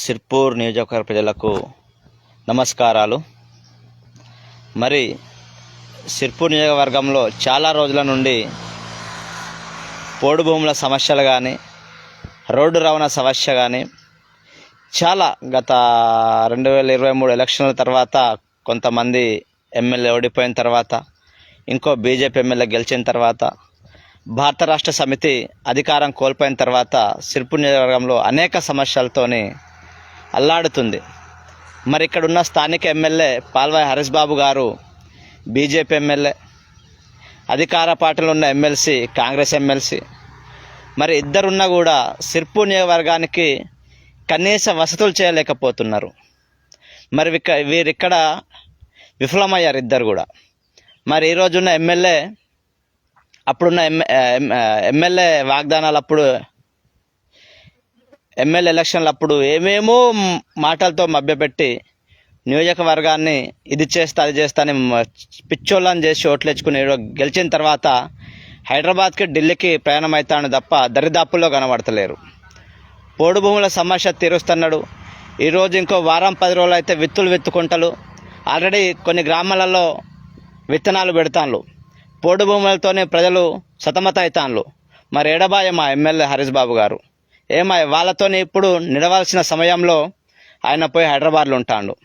సిర్పూర్ నియోజకవర్గ ప్రజలకు నమస్కారాలు. మరి సిర్పూర్ నియోజకవర్గంలో చాలా రోజుల నుండి పోడు భూముల సమస్యలు కానీ రోడ్డు రవాణా సమస్య కానీ చాలా గత రెండు వేల ఇరవై మూడు ఎలక్షన్ల తర్వాత కొంతమంది ఎమ్మెల్యే ఓడిపోయిన తర్వాత ఇంకో బీజేపీ ఎమ్మెల్యే గెలిచిన తర్వాత భారత రాష్ట్ర సమితి అధికారం కోల్పోయిన తర్వాత సిర్పూర్ నియోజకవర్గంలో అనేక సమస్యలతోని అల్లాడుతుంది. మరి ఇక్కడ ఉన్న స్థానిక ఎమ్మెల్యే పాల్వాయి హరీష్ బాబు గారు బీజేపీ ఎమ్మెల్యే అధికార పార్టీలో ఉన్న ఎమ్మెల్సీ కాంగ్రెస్ ఎమ్మెల్సీ మరి ఇద్దరున్నా కూడా సిర్పూర్ నియోజకవర్గానికి కనీస వసతులు చేయలేకపోతున్నారు. మరి ఇక్క వీరిక్కడ విఫలమయ్యారు ఇద్దరు కూడా. మరి ఈరోజున్న ఎమ్మెల్యే అప్పుడున్న ఎమ్మె ఎమ్- ఎమ్మెల్యే వాగ్దానాలు అప్పుడు ఎమ్మెల్యే ఎలక్షన్లు అప్పుడు ఏమేమో మాటలతో మభ్యపెట్టి నియోజకవర్గాన్ని ఇది చేస్తా అది చేస్తా అని పిచ్చోళ్ళని చేసి ఓట్లేచుకుని గెలిచిన తర్వాత హైదరాబాద్కి ఢిల్లీకి ప్రయాణం అవుతాను తప్ప దరిదాపుల్లో కనబడతలేరు. పోడు భూముల సమస్య తీరుస్తున్నాడు. ఈరోజు ఇంకో వారం పది రోజులు అయితే విత్తులు విత్తుకుంటలు. ఆల్రెడీ కొన్ని గ్రామాలలో విత్తనాలు పెడతాన్లు. పోడు భూములతోనే ప్రజలు సతమత అవుతాన్లు మరి ఎడబాయ మా ఎమ్మెల్యే హరీష్ బాబు గారు. ఏమా వాళ్ళతోని ఇప్పుడు నిలవాల్సిన సమయంలో ఆయన పోయి హైదరాబాద్లో ఉంటాడు.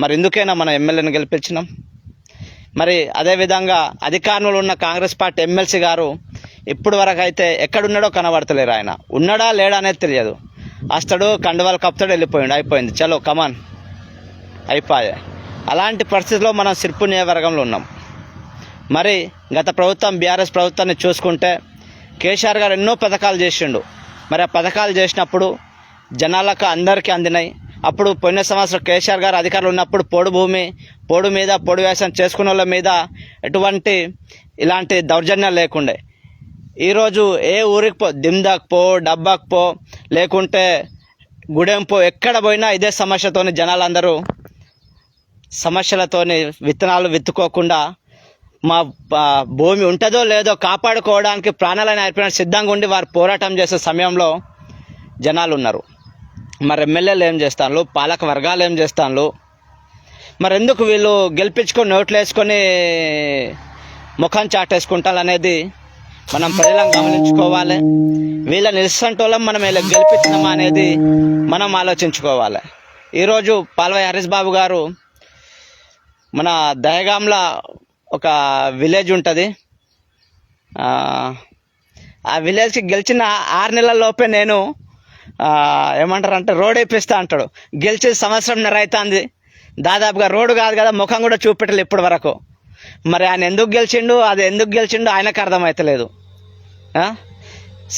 మరి ఎందుకైనా మనం ఎమ్మెల్యేని గెలిపించినాం? మరి అదేవిధంగా అధికారంలో ఉన్న కాంగ్రెస్ పార్టీ ఎమ్మెల్సీ గారు ఇప్పుడు వరకు అయితే ఎక్కడున్నాడో కనబడతలేరు ఆయన. ఉన్నాడా లేడా అనేది తెలియదు. అస్తడు కండువాలు కప్తాడు వెళ్ళిపోయిండు. అయిపోయింది. చలో కమాన్ అయిపోయా. అలాంటి పరిస్థితిలో మనం సిర్పు నియోజకవర్గంలో ఉన్నాం. మరి గత ప్రభుత్వం బీఆర్ఎస్ ప్రభుత్వాన్ని చూసుకుంటే కేసీఆర్ గారు ఎన్నో పథకాలు చేసిండు. మరి ఆ పథకాలు చేసినప్పుడు జనాలకు అందరికీ అందినాయి. అప్పుడు పోయిన సంవత్సరం కేసీఆర్ గారు అధికారులు ఉన్నప్పుడు పొడు భూమి పొడు మీద పొడి వ్యవసాయం చేసుకున్న వాళ్ళ మీద ఎటువంటి ఇలాంటి దౌర్జన్యాలు లేకుండే. ఈరోజు ఏ ఊరికి పో దిమ్దాక్ పో డబ్బాక్ పో లేకుంటే గుడెం పో ఎక్కడ పోయినా ఇదే సమస్యతోని జనాలందరూ సమస్యలతోని విత్తనాలు విత్తుకోకుండా మా భూమి ఉంటుందో లేదో కాపాడుకోవడానికి ప్రాణాలను అర్పిన సిద్ధంగా ఉండి వారు పోరాటం చేసే సమయంలో జనాలు ఉన్నారు మరి ఎమ్మెల్యేలు ఏం చేస్తాను పాలక వర్గాలు ఏం చేస్తాను మరి ఎందుకు వీళ్ళు గెలిపించుకొని నోట్లు వేసుకొని ముఖం చాటేసుకుంటారు అనేది మనం ప్రజలను గమనించుకోవాలి. వీళ్ళ నిల్సంటోళ్ళం మనం వీళ్ళ గెలిపించినామా అనేది మనం ఆలోచించుకోవాలి. ఈరోజు పాల్వాయి హరీష్ బాబు గారు మన దయగాంల ఒక విలేజ్ ఉంటుంది. ఆ విలేజ్కి గెలిచిన ఆరు నెలల లోపే నేను ఏమంటారు అంటే రోడ్ వేపిస్తా అంటాడు. గెలిచి సంవత్సరంన్నర అవుతుంది దాదాపుగా రోడ్డు కాదు కదా ముఖం కూడా చూపెట్టలేదు ఇప్పటి వరకు. మరి ఆయన ఎందుకు గెలిచిండు అది ఎందుకు గెలిచిండు ఆయనకు అర్థమవుతలేదు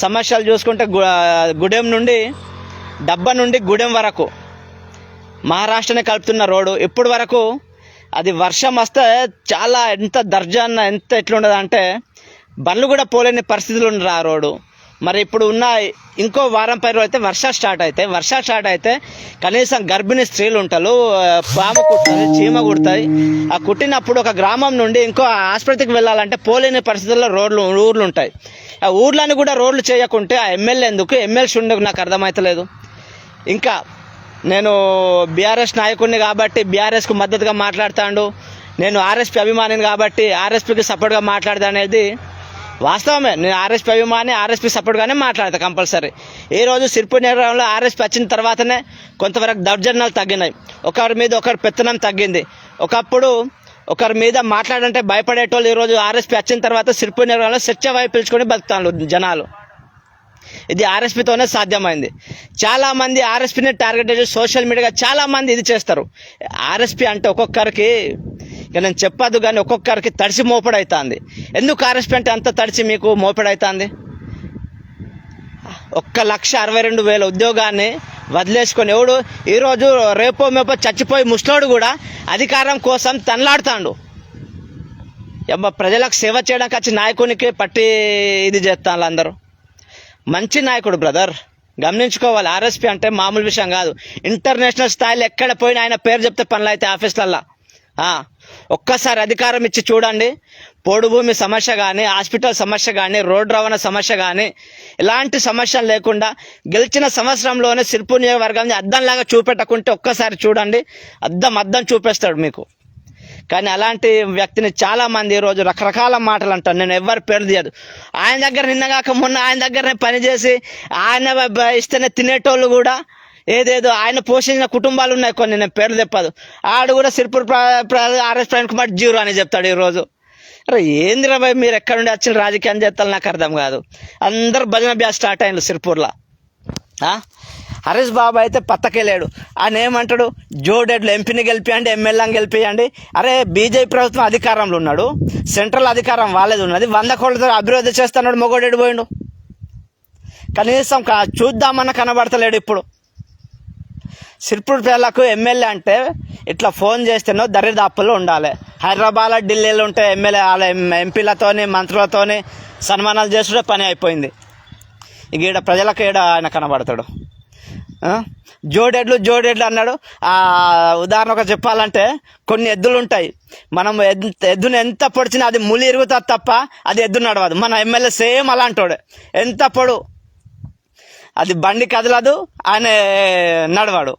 సమస్యలు చూసుకుంటే గుడెం నుండి డబ్బా నుండి గుడెం వరకు మహారాష్ట్రనే కలుపుతున్న రోడ్డు. ఇప్పటి వరకు అది వర్షం వస్తే చాలా ఎంత దర్జాన్న ఎంత ఎట్లుండదు అంటే బండ్లు కూడా పోలేని పరిస్థితులు ఉండరు ఆ రోడ్డు. మరి ఇప్పుడు ఉన్న ఇంకో వారం పై రోజు అయితే వర్షాలు స్టార్ట్ అవుతాయి వర్షాలు స్టార్ట్ అయితే కనీసం గర్భిణీ స్త్రీలు ఉంటారు పాము కుడుతుంది చీమ కుడతాయి. ఆ కుట్టినప్పుడు ఒక గ్రామం నుండి ఇంకో ఆసుపత్రికి వెళ్ళాలంటే పోలేని పరిస్థితుల్లో రోడ్లు ఊర్లు ఉంటాయి. ఆ ఊర్లను కూడా రోడ్లు చేయకుంటే ఆ ఎమ్మెల్యే ఎందుకు? ఎమ్మెల్సీ ఉండకు నాకు అర్థమవుతలేదు ఇంకా నేను బీఆర్ఎస్ నాయకుడిని కాబట్టి బీఆర్ఎస్కు మద్దతుగా మాట్లాడతాడు. నేను ఆర్ఎస్పీ అభిమానిని కాబట్టి ఆర్ఎస్పీకి సపోర్ట్గా మాట్లాడదా అనేది వాస్తవమే. నేను ఆర్ఎస్పీ అభిమాని ఆర్ఎస్పీ సపోర్ట్గానే మాట్లాడతా కంపల్సరీ. ఈ రోజు సిర్పూర్ నగరంలో ఆర్ఎస్పీ వచ్చిన తర్వాతనే కొంతవరకు దౌర్జన్యాలు తగ్గినాయి. ఒకరి మీద ఒకరి పెత్తనం తగ్గింది. ఒకప్పుడు ఒకరి మీద మాట్లాడంటే భయపడేటోళ్ళు ఈరోజు ఆర్ఎస్పీ వచ్చిన తర్వాత సిర్పూర్ నగరంలో స్వచ్ఛ వైపు పిలుచుకొని బతుకుతాను జనాలు. ఇది ఆర్ఎస్పీతోనే సాధ్యమైంది. చాలా మంది ఆర్ఎస్పీని టార్గెట్ చేసి సోషల్ మీడియాగా చాలామంది ఇది చేస్తారు. ఆర్ఎస్పీ అంటే ఒక్కొక్కరికి ఇక నేను చెప్పదు కానీ ఒక్కొక్కరికి తడిసి మోపడవుతుంది ఎందుకు ఆర్ఎస్పీ అంటే అంత తడిసి మీకు మోపడవుతుంది ఒక్క లక్ష అరవై రెండు వేల ఉద్యోగాన్ని వదిలేసుకొని ఎవడు ఈరోజు రేపో మేపో చచ్చిపోయి ముసలోడు కూడా అధికారం కోసం తనలాడుతాడు. అబ్బా ప్రజలకు సేవ చేయడానికి వచ్చి నాయకునికి పట్టి ఇది చేస్తాను అందరూ. మంచి నాయకుడు బ్రదర్ గమనించుకోవాలి ఆర్ఎస్పీ అంటే మామూలు విషయం కాదు. ఇంటర్నేషనల్ స్థాయిలో ఎక్కడ పోయినా ఆయన పేరు చెప్తే పనులు అయితే ఆఫీసులల్లో. ఒక్కసారి అధికారం ఇచ్చి చూడండి. పోడు భూమి సమస్య కానీ హాస్పిటల్ సమస్య కానీ రోడ్ రవాణా సమస్య కానీ ఎలాంటి సమస్యలు లేకుండా గెలిచిన సంవత్సరంలోనే సిర్పూర్ నియోజకవర్గాన్ని అద్దంలాగా చూపెట్టకుంటే ఒక్కసారి చూడండి. అద్దం అద్దం చూపిస్తాడు మీకు. కానీ అలాంటి వ్యక్తిని చాలా మంది ఈరోజు రకరకాల మాటలు అంటారు. నేను ఎవరు పేరు తీయదు. ఆయన దగ్గర నిన్నగాక మొన్న ఆయన దగ్గరనే పనిచేసి ఆయన ఇస్తేనే తినేటోళ్ళు కూడా ఏదేదో ఆయన పోషించిన కుటుంబాలు ఉన్నాయి కొన్ని నేను పేర్లు చెప్పదు ఆడు కూడా సిర్పూర్ ప్ర- ఆర్ఎస్ ప్రవీణ్ కుమార్ జీరో అని చెప్తాడు ఈరోజు. అరే ఏందిరా భయ్ మీరు ఎక్కడ నుండి వచ్చిన రాజకీయం చేస్తారు నాకు అర్థం కాదు. అందరు భజన బ్యాస్ స్టార్ట్ అయింది సిర్పూర్లో. హరీష్ బాబు అయితే పత్తకెళ్ళాడు. ఆయన ఏమంటాడు? జోడెడ్లు ఎంపీని గెలిపియండి ఎమ్మెల్యేని గెలిపియండి. అరే బీజేపీ ప్రభుత్వం అధికారంలో ఉన్నాడు. సెంట్రల్ అధికారం వాళ్ళది ఉన్నది. వంద కోట్లతో అభివృద్ధి చేస్తున్నాడు మొగోడెడు పోయిండు? కనీసం కా- చూద్దామన్న కనబడతలేడు ఇప్పుడు. సిర్పూర్ పిల్లలకు ఎమ్మెల్యే అంటే ఇట్లా ఫోన్ చేస్తేనో దరిదాపులు ఉండాలి. హైదరాబాద్ ఢిల్లీలో ఉంటే ఎమ్మెల్యే వాళ్ళ ఎంపీలతోని మంత్రులతోని సన్మానాలు చేసుడే పని అయిపోయింది. ఇక ఈడ ప్రజలకు ఈడ ఆయన కనబడతాడు. జోడెడ్లు జోడెడ్లు అన్నాడు. ఆ ఉదాహరణకు చెప్పాలంటే కొన్ని ఎద్దులు ఉంటాయి. మనం ఎద్దును ఎంత పొడిచినా అది ములి ఇరుగుతుంది తప్ప అది ఎద్దు నడవదు. మన ఎమ్మెల్యే సేమ్ అలాంటోడే. ఎంత పొడు? అది బండి కదలదు ఆయన నడవాడు.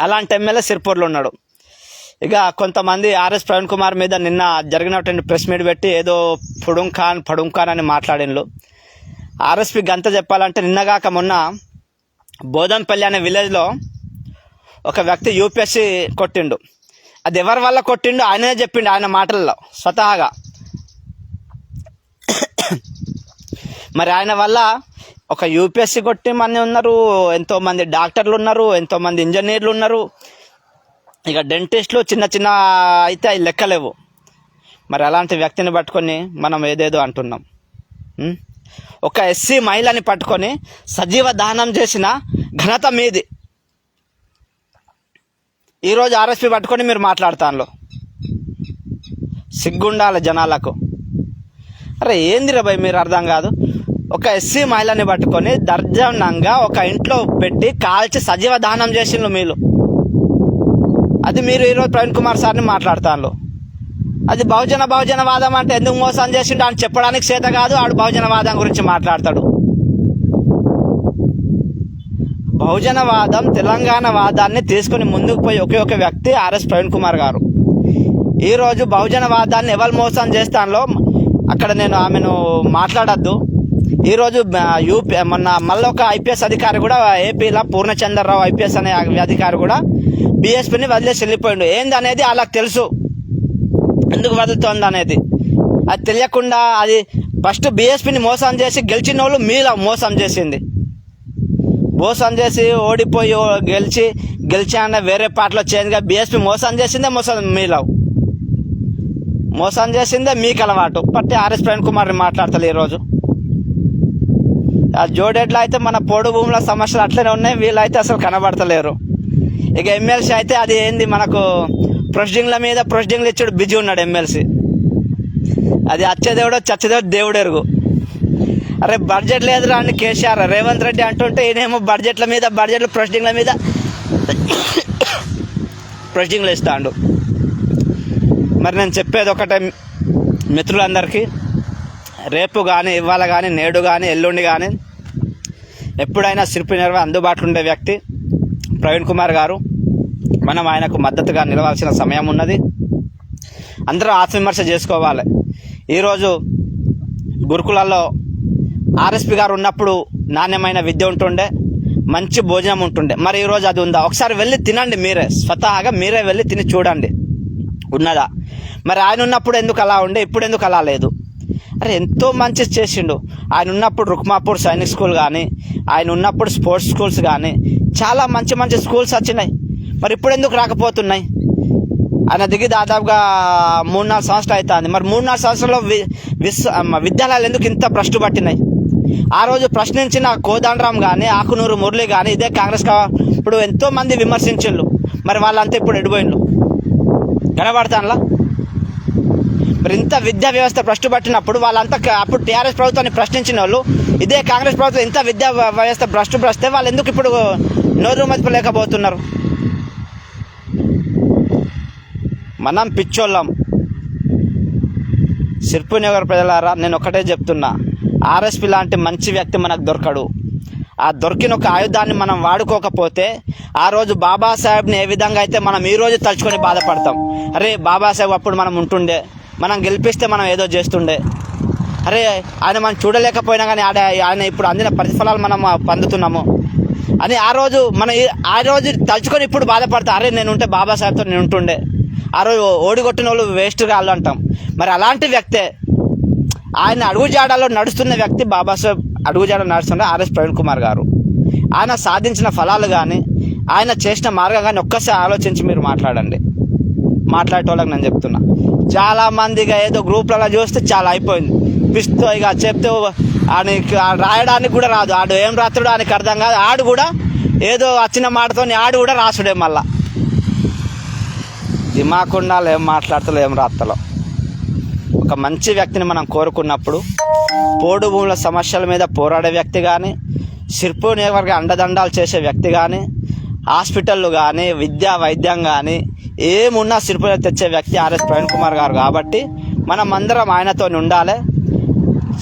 అలాంటి ఎమ్మెల్యే సిర్పూర్లో ఉన్నాడు. ఇక కొంతమంది ఆర్ఎస్ ప్రవీణ్ కుమార్ మీద నిన్న జరిగినటువంటి ప్రెస్ మీట్ పెట్టి ఏదో ఫుడుం ఖాన్ ఖాన్ అని మాట్లాడినలు. ఆర్ఎస్పి గంత చెప్పాలంటే నిన్నగాక మొన్న బోధంపల్లి అనే విలేజ్లో ఒక వ్యక్తి యూపీఎస్సి కొట్టిండు. అది ఎవరి వల్ల కొట్టిండు ఆయనే చెప్పిండు ఆయన మాటల్లో స్వతహాగా. మరి ఆయన వల్ల ఒక యూపీఎస్సి కొట్టి మంది ఉన్నారు ఎంతోమంది డాక్టర్లు ఉన్నారు ఎంతోమంది ఇంజనీర్లు ఉన్నారు. ఇక డెంటిస్ట్లు చిన్న చిన్న అయితే అవి లెక్కలేవు. మరి అలాంటి వ్యక్తిని పట్టుకొని మనం ఏదేదో అంటున్నాం. ఒక ఎస్సీ మహిళని పట్టుకొని సజీవ దానం చేసిన ఘనత మీది. ఈరోజు ఆర్ఎస్పి పట్టుకొని మీరు మాట్లాడతాను సిగ్గుండాలి జనాలకు. అరే ఏందిరా భయ్ మీరు అర్థం కాదు. ఒక ఎస్సీ మహిళని పట్టుకొని దర్జనంగా ఒక ఇంట్లో పెట్టి కాల్చి సజీవ దానం చేసిండ్రు మీరు. అది మీరు ఈరోజు ప్రవీణ్ కుమార్ సార్ని మాట్లాడతాను అది బహుజన బహుజనవాదం అంటే ఎందుకు మోసం చేసిండు అని చెప్పడానికి చేత కాదు ఆడు బహుజనవాదం గురించి మాట్లాడతాడు. బహుజనవాదం తెలంగాణ వాదాన్ని తీసుకుని ముందుకు పోయి ఒకే ఒక వ్యక్తి ఆర్ఎస్ ప్రవీణ్ కుమార్ గారు. ఈరోజు బహుజనవాదాన్ని ఎవరు మోసం చేస్తానో అక్కడ నేను ఆమెను మాట్లాడద్దు. ఈరోజు యూపీ మొన్న మళ్ళీ ఒక ఐపీఎస్ అధికారి కూడా ఏపీలో పూర్ణచంద్రరావు ఐపీఎస్ అనే అధికారి కూడా బీఎస్పీని వదిలేసి వెళ్ళిపోయిండు. ఏంది అనేది వాళ్ళకి తెలుసు. ఎందుకు వదులుతోంది అనేది అది తెలియకుండా అది ఫస్ట్ బీఎస్పీని మోసం చేసి గెలిచిన వాళ్ళు మీలా మోసం చేసింది. మోసం చేసి ఓడిపోయి గెలిచి గెలిచాన వేరే పార్టీలో చేంజ్గా బీఎస్పీ మోసం చేసిందే మోసం మీలావు మోసం చేసిందే మీకు అలవాటు పట్టి ఆర్ఎస్ ప్రవీణ్ కుమార్ని మాట్లాడతారు ఈరోజు. ఆ జోడేట్లో అయితే మన పొడు భూముల సమస్యలు అట్లనే ఉన్నాయి వీళ్ళైతే అసలు కనబడతలేరు. ఇక ఎమ్మెల్సీ అయితే అది ఏంది మనకు ప్రొసీడింగ్ల మీద ప్రొసీడింగ్లు ఇచ్చాడు బిజీ ఉన్నాడు ఎమ్మెల్సీ అది అచ్చదేవుడో చచ్చేదేవుడు దేవుడెరుగు అరే బడ్జెట్ లేదు రాని కేసీఆర్ రేవంత్ రెడ్డి అంటుంటే ఈయనేమో బడ్జెట్ల మీద బడ్జెట్ల ప్రొసీడింగ్ల మీద ప్రొసీడింగ్లు ఇస్తాడు. మరి నేను చెప్పేది ఒకటే మిత్రులందరికీ రేపు కానీ ఇవాళ కానీ నేడు కానీ ఎల్లుండి కానీ ఎప్పుడైనా శిల్పి నిర్వహణ అందుబాటులో ఉండే వ్యక్తి ప్రవీణ్ కుమార్ గారు మనం ఆయనకు మద్దతుగా నిలవాల్సిన సమయం ఉన్నది. అందరూ ఆత్మవిమర్శ చేసుకోవాలి. ఈరోజు గురుకులాల్లో ఆర్ఎస్పి గారు ఉన్నప్పుడు నాణ్యమైన విద్య ఉంటుండే మంచి భోజనం ఉంటుండే. మరి ఈరోజు అది ఉందా? ఒకసారి వెళ్ళి తినండి మీరే. స్వతహాగా మీరే వెళ్ళి తిని చూడండి. ఉన్నదా? మరి ఆయన ఉన్నప్పుడు ఎందుకు అలా ఉండే? ఇప్పుడు ఎందుకు అలా లేదు? అరే ఎంతో మంచి చేసిండు. ఆయన ఉన్నప్పుడు రుక్మాపూర్ సైనిక్ స్కూల్ కానీ ఆయన ఉన్నప్పుడు స్పోర్ట్స్ స్కూల్స్ కానీ చాలా మంచి మంచి స్కూల్స్ వచ్చినాయి. మరి ఇప్పుడు ఎందుకు రాకపోతున్నాయి? ఆయన దిగి దాదాపుగా మూడు నాలుగు సంవత్సరాలు అవుతుంది మరి మూడు నాలుగు సంవత్సరాల్లో వి విశ్వ విద్యాలయాలు ఎందుకు ఇంత భ్రష్టు పట్టినాయి? ఆ రోజు ప్రశ్నించిన కోదండరాం కానీ ఆకునూరు మురళి కానీ ఇదే కాంగ్రెస్ ఇప్పుడు ఎంతోమంది విమర్శించు విమర్శించిండ్రు మరి వాళ్ళంతా ఇప్పుడు ఎడిపోయిండ్రు కనబడతానులా మరి ఇంత విద్యా వ్యవస్థ భ్రష్టు పట్టినప్పుడు వాళ్ళంతా అప్పుడు టీఆర్ఎస్ ప్రభుత్వాన్ని ప్రశ్నించిన వాళ్ళు ఇదే కాంగ్రెస్ ప్రభుత్వం ఇంత విద్యా వ్యవస్థ భ్రష్టు భ్రష్టే వాళ్ళు ఎందుకు ఇప్పుడు నోరు మతిపలేకపోతున్నారు మనం పిచ్చోళ్ళం. సిర్పునగర్ ప్రజలారా నేను ఒకటే చెప్తున్నా. ఆర్ఎస్పి లాంటి మంచి వ్యక్తి మనకు దొరకడు. ఆ దొరికిన ఒక ఆయుధాన్ని మనం వాడుకోకపోతే ఆ రోజు బాబాసాహెబ్ని ఏ విధంగా అయితే మనం ఈ రోజు తలుచుకొని బాధపడతాం. అరే బాబాసాహెబ్ అప్పుడు మనం ఉంటుండే. మనం గెలిపిస్తే మనం ఏదో చేస్తుండే. అరే ఆయన మనం చూడలేకపోయినా కానీ ఆడ ఆయన ఇప్పుడు అందిన ప్రతిఫలాలు మనం పొందుతున్నాము అని ఆ రోజు మన ఆ రోజు తలుచుకొని ఇప్పుడు బాధపడతా అరే నేను ఉంటే బాబాసాహెబ్తో నేను ఉంటుండే. ఆ రోజు ఓడిగొట్టిన వాళ్ళు వేస్ట్గా వాళ్ళు అంటాం. మరి అలాంటి వ్యక్తే ఆయన అడుగుజాడలో నడుస్తున్న వ్యక్తి బాబాసాహెబ్ అడుగుజాడ నడుస్తున్న ఆర్ఎస్ ప్రవీణ్ కుమార్ గారు. ఆయన సాధించిన ఫలాలు కానీ ఆయన చేసిన మార్గం కానీ ఒక్కసారి ఆలోచించి మీరు మాట్లాడండి. మాట్లాడేటోళ్ళకి నేను చెప్తున్నా. చాలా మందిగా ఏదో గ్రూప్లలో చూస్తే చాలా అయిపోయింది. పిస్తో ఇక చెప్తే ఆయనకి ఆ రాయడానికి కూడా రాదు. ఆడు ఏం రాత్రుడు ఆయనకి అర్థం కాదు. ఆడు కూడా ఏదో వచ్చిన మాటతో ఆడు కూడా రాసుడే మళ్ళా. దిమాకుండాలు ఏం మాట్లాడతలో ఏం రాత్తలో ఒక మంచి వ్యక్తిని మనం కోరుకున్నప్పుడు పోడు భూముల సమస్యల మీద పోరాడే వ్యక్తి కానీ సిర్పు నియోజకవర్గ అండదండాలు చేసే వ్యక్తి కానీ హాస్పిటళ్ళు కానీ విద్యా వైద్యం కానీ ఏమున్నా సిర్పులో తెచ్చే వ్యక్తి ఆర్ఎస్ ప్రవీణ్ కుమార్ గారు కాబట్టి మనం అందరం ఆయనతో ఉండాలి.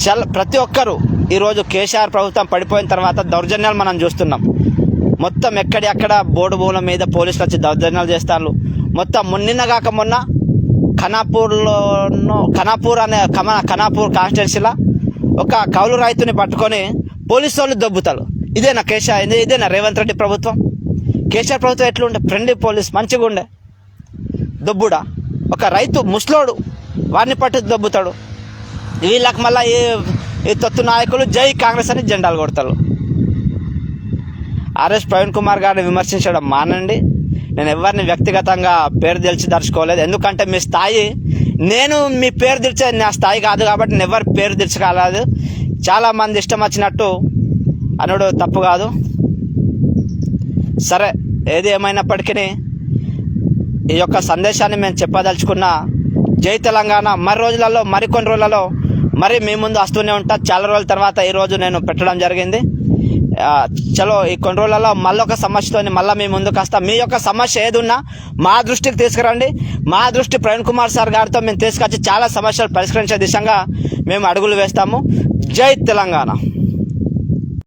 చల్ ప్రతి ఒక్కరూ ఈరోజు కేసీఆర్ ప్రభుత్వం పడిపోయిన తర్వాత దౌర్జన్యాలు మనం చూస్తున్నాం. మొత్తం ఎక్కడెక్కడ బోర్డు భూముల మీద పోలీసులు వచ్చి దౌర్జన్యాలు చేస్తారు మొత్తం మొన్న కాక మొన్న ఖనాపూర్లో ఖనాపూర్ అనే కమ ఖనాపూర్ కాన్స్టిట్యున్సీలో ఒక కౌలు రైతుని పట్టుకొని పోలీసు వాళ్ళు దొబ్బుతారు. ఇదేనా కేసీఆర్ ఇదే- ఇదేనా రేవంత్ రెడ్డి ప్రభుత్వం? కేసీఆర్ ప్రభుత్వం ఎట్లుండే? ఫ్రెండ్లీ పోలీస్ మంచిగా ఉండే. దొబ్బుడా? ఒక రైతు ముసలోడు వాడిని పట్టి దొబ్బుతాడు. వీళ్ళకి మళ్ళీ ఈ ఈ తొత్తు నాయకులు జై కాంగ్రెస్ అని జెండాలు కొడతారు. ఆర్ఎస్ ప్రవీణ్ కుమార్ గారిని విమర్శించడం మానండి. నేను ఎవరిని వ్యక్తిగతంగా పేరు తెలిసి దర్చుకోలేదు ఎందుకంటే మీ స్థాయి నేను మీ పేరు తెచ్చే నా స్థాయి కాదు కాబట్టి నేను ఎవరి పేరు తెచ్చుకోలేదు చాలా మంది ఇష్టం వచ్చినట్టు అనుడు తప్పు కాదు. సరే ఏది ఏమైనప్పటికీ ఈ యొక్క సందేశాన్ని మేము చెప్పదలుచుకున్న జై తెలంగాణ. మరి రోజులలో మరికొన్ని రోజులలో మరి మీ ముందు వస్తూనే ఉంటా. చాలా రోజుల తర్వాత ఈ రోజు నేను పెట్టడం జరిగింది. చలో ఈ కొన్ని రోజులలో మళ్ళొక ఒక సమస్యతో మళ్ళీ మీ ముందుకు వస్తా. మీ యొక్క సమస్య ఏదున్నా మా దృష్టికి తీసుకురండి. మా దృష్టి ప్రవీణ్ కుమార్ సార్ గారితో మేము తీసుకొచ్చి చాలా సమస్యలు పరిష్కరించే దిశగా మేము అడుగులు వేస్తాము. జై తెలంగాణ.